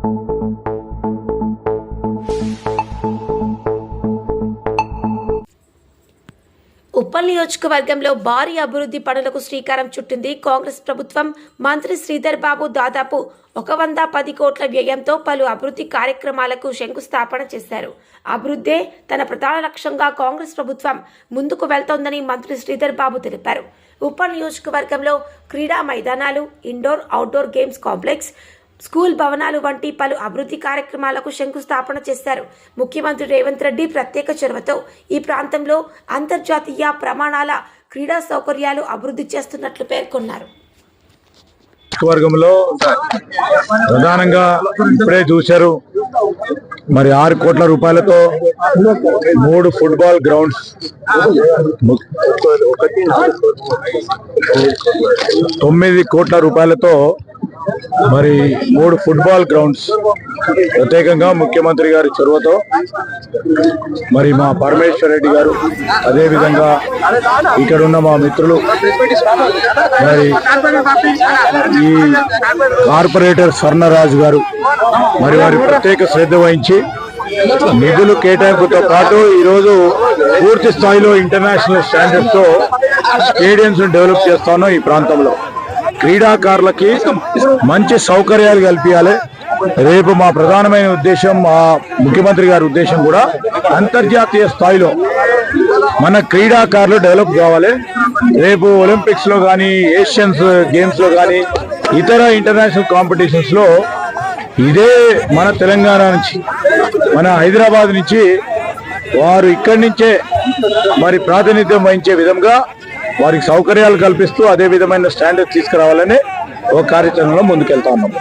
ఉప్పల్ నియోజకవర్గంలో భారీ అభివృద్ధి పనులకు శ్రీకారం చుట్టింది కాంగ్రెస్ ప్రభుత్వం. మంత్రి శ్రీధర్ బాబు దాదాపు ఒక వంద పది కోట్ల వ్యయంతో పలు అభివృద్ధి కార్యక్రమాలకు శంకుస్థాపన చేశారు. అభివృద్ధే తన ప్రధాన లక్ష్యంగా కాంగ్రెస్ ప్రభుత్వం ముందుకు వెళ్తోందని మంత్రి శ్రీధర్ బాబు తెలిపారు. ఉప్పల్ నియోజకవర్గంలో క్రీడా మైదానాలు indoor outdoor games complex school భవనాలు వంటి పలు అభివృద్ధి కార్యక్రమాలకు శంకుస్థాపన చేశారు. ముఖ్యమంత్రి రేవంత్ రెడ్డి ప్రత్యేక చొరవతో ఈ ప్రాంతంలో అంతర్జాతీయ ప్రమాణాల క్రీడా సౌకర్యాలు అభివృద్ధి చేస్తున్నట్లు పేర్కొన్నారు. వర్గంలో ప్రధానంగా ఇప్పుడే చూశారు. మరి ఆరు కోట్ల రూపాయలతో మూడు ఫుట్బాల్ గ్రౌండ్స్ తొమ్మిది కోట్ల రూపాయలతో మరి మూడు ఫుట్బాల్ గ్రౌండ్స్ ప్రత్యేకంగా ముఖ్యమంత్రి గారి చొరవతో మరి మా పరమేశ్వర్ రెడ్డి గారు అదేవిధంగా ఇక్కడ ఉన్న మా మిత్రులు మరి ఈ కార్పొరేటర్ స్వర్ణరాజు గారు మరి వారి ప్రత్యేక శ్రద్ధ వహించి నిధులు కేటాయింపుతో పాటు ఈరోజు పూర్తి స్థాయిలో ఇంటర్నేషనల్ స్టాండర్డ్స్తో స్టేడియంస్ డెవలప్ చేస్తాను ఈ ప్రాంతంలో. క్రీడాకారులకి మంచి సౌకర్యాలు కల్పించాలి. రేపు మా ప్రధానమైన ఉద్దేశం మా ముఖ్యమంత్రి గారి ఉద్దేశం కూడా అంతర్జాతీయ స్థాయిలో మన క్రీడాకారులు డెవలప్ కావాలి. రేపు ఒలింపిక్స్లో కానీ ఏషియన్స్ గేమ్స్లో కానీ ఇతర ఇంటర్నేషనల్ కాంపిటీషన్స్లో ఇదే మన తెలంగాణ నుంచి మన హైదరాబాద్ నుంచి వారు ఇక్కడి నుంచే మరి ప్రాతినిధ్యం వహించే విధంగా వారికి సౌకర్యాలు కల్పిస్తూ అదే విధమైన స్టాండర్డ్ తీసుకురావాలని ఒక కార్యాచరణలో ముందుకెళ్తా ఉన్నాం.